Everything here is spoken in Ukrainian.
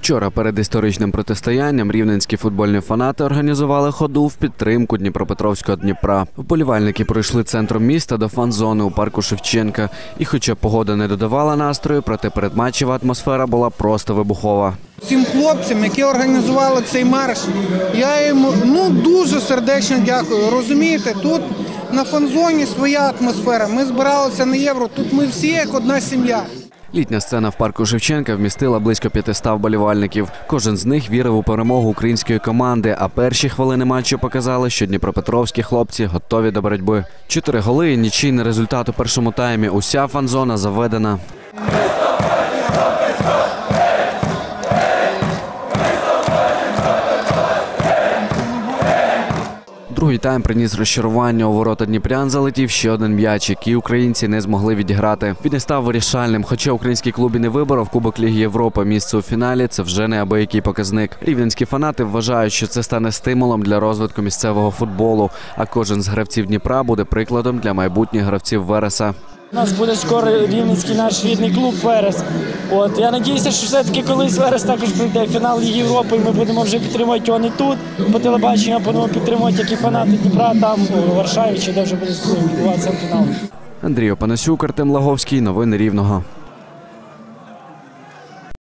Вчора перед історичним протистоянням рівненські футбольні фанати організували ходу в підтримку Дніпропетровського Дніпра. Вболівальники пройшли центром міста до фан-зони у парку Шевченка. І хоча погода не додавала настрою, проте передматчева атмосфера була просто вибухова. Всім хлопцям, які організували цей марш, я їм ну дуже сердечно дякую. Розумієте, тут на фан-зоні своя атмосфера. Ми збиралися на євро. Тут ми всі як одна сім'я. Літня сцена в парку Шевченка вмістила близько 500 вболівальників. Кожен з них вірив у перемогу української команди. А перші хвилини матчу показали, що дніпропетровські хлопці готові до боротьби. Чотири голи і нічийний результат у першому таймі. Уся фан-зона заведена. Другий тайм приніс розчарування. У ворота Дніпрян залетів ще один м'яч, який українці не змогли відіграти. Він не став вирішальним. Хоча український клуб і не виборов Кубок Ліги Європи місце у фіналі, це вже неабиякий показник. Рівненські фанати вважають, що це стане стимулом для розвитку місцевого футболу. А кожен з гравців Дніпра буде прикладом для майбутніх гравців Вереса. У нас буде скоро рівненський наш рідний клуб Верес. От я надіюся, що все-таки колись Верес також прийде фінал Ліги Європи. і Ми будемо вже підтримувати його не тут по телебаченню, а будемо підтримувати як і фанати Дніпра там у Варшаві, чи де вже буде відбуватися фінал. Андрій Опанасюк, Артем Лаговський. Новини Рівного.